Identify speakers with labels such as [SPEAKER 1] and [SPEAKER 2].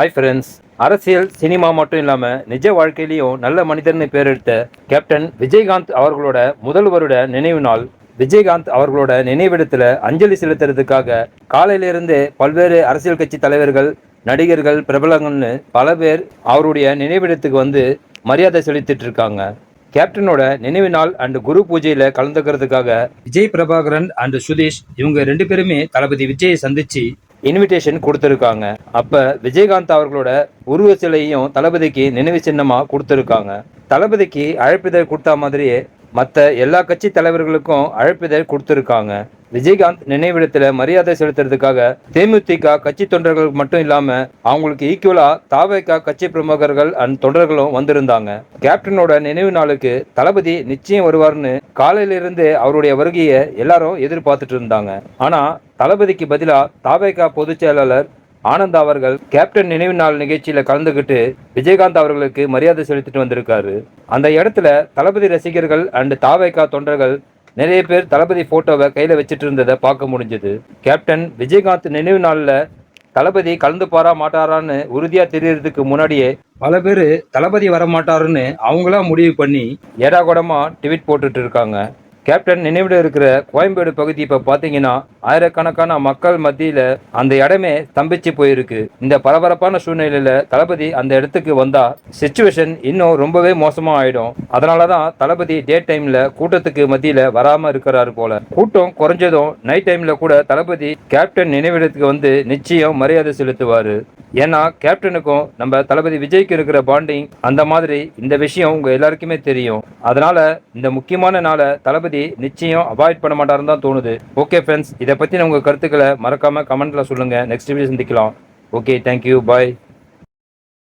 [SPEAKER 1] Hi friends அரசியல் cinema மட்டும் இல்லாமல் நிஜ வாழ்க்கையிலையும் நல்ல மனிதர்னு பேர் எடுத்த கேப்டன் விஜயகாந்த் அவர்களோட முதல் வருட நினைவு நாள். விஜயகாந்த் அவர்களோட நினைவிடத்தில் அஞ்சலி செலுத்துறதுக்காக காலையிலிருந்து பல்வேறு அரசியல் கட்சி தலைவர்கள் நடிகர்கள் பிரபலங்கள்னு பல பேர் அவருடைய நினைவிடத்துக்கு வந்து மரியாதை செலுத்திட்டு இருக்காங்க. கேப்டனோட நினைவு நாள் அண்ட் குரு பூஜையில் கலந்துக்கிறதுக்காக விஜய் பிரபாகரன் அண்ட் சுதீஷ் இவங்க ரெண்டு பேருமே தளபதி விஜயை சந்திச்சு இன்விடேஷன் கொடுத்துருக்காங்க. அப்போ விஜயகாந்த் அவர்களோட உருவ சிலையும் தளபதிக்கு நினைவு சின்னமாக கொடுத்துருக்காங்க. தளபதிக்கு அழைப்பிதழ் கொடுத்த மாதிரியே மற்ற எல்லா கட்சி தலைவர்களுக்கும் அழைப்பிதழ் கொடுத்துருக்காங்க. விஜயகாந்த் நினைவிடத்துல மரியாதை செலுத்துறதுக்காக தேமுதிக கட்சி தொண்டர்கள் மட்டும் இல்லாம அவங்களுக்கு ஈக்குவலா தாவேகா கட்சி பிரமுகர்கள் அண்ட் தொண்டர்களும் வந்திருந்தாங்க. கேப்டனோட நினைவு நாளுக்கு தளபதி நிச்சயம் வருவார்னு காலையிலிருந்தே அவருடைய வருகையை எல்லாரும் எதிர்பார்த்துட்டு இருந்தாங்க. ஆனா தளபதிக்கு பதிலா தாவேகா பொதுச் செயலாளர் ஆனந்த் அவர்கள் கேப்டன் நினைவு நாள் நிகழ்ச்சியில் கலந்துக்கிட்டு விஜயகாந்த் அவர்களுக்கு மரியாதை செலுத்திட்டு வந்திருக்காரு. அந்த இடத்துல தளபதி ரசிகர்கள் அண்ட் தாவேகா தொண்டர்கள் நிறைய பேர் தளபதி போட்டோவை கையில் வச்சுட்டு இருந்ததை பார்க்க முடிஞ்சது. கேப்டன் விஜயகாந்த் நினைவு நாளில் தளபதி கலந்து பாரா மாட்டாரான்னு உறுதியா தெரியறதுக்கு முன்னாடியே பல பேர் தளபதி வர மாட்டாருன்னு அவங்களா முடிவு பண்ணி ஏடாகூடமா ட்வீட் போட்டுட்டு இருக்காங்க. கேப்டன் நினைவிட இருக்கிற கோயம்பேடு பகுதி இப்போ பார்த்தீங்கன்னா ஆயிரக்கணக்கான மக்கள் மத்தியில் அந்த இடமே ஸ்தம்பிச்சு போயிருக்கு. இந்த பரபரப்பான சூழ்நிலையில் தளபதி அந்த இடத்துக்கு வந்தா சுச்சுவேஷன் இன்னும் ரொம்பவே மோசமா ஆயிடும். அதனாலதான் தளபதி டே டைமில் கூட்டத்துக்கு மத்தியில் வராமல் இருக்கிறாரு போல. கூட்டம் குறைஞ்சதும் நைட் டைமில் கூட தளபதி கேப்டன் நினைவிடத்துக்கு வந்து நிச்சயம் மரியாதை செலுத்துவார். ஏன்னா கேப்டனுக்கும் நம்ம தளபதி விஜய்க்கு இருக்கிற பாண்டிங் அந்த மாதிரி இந்த விஷயம் உங்க எல்லாருக்குமே தெரியும். அதனால இந்த முக்கியமான நாளை தளபதி நிச்சயம் அவாய்ட் பண்ண மாட்டாருன்னு தான் தோணுது. ஓகே ஃப்ரெண்ட்ஸ் இதை பற்றின உங்க கருத்துக்களை மறக்காம கமெண்ட்ல சொல்லுங்க. நெக்ஸ்ட் வீடியோ சந்திக்கலாம். Okay thank you bye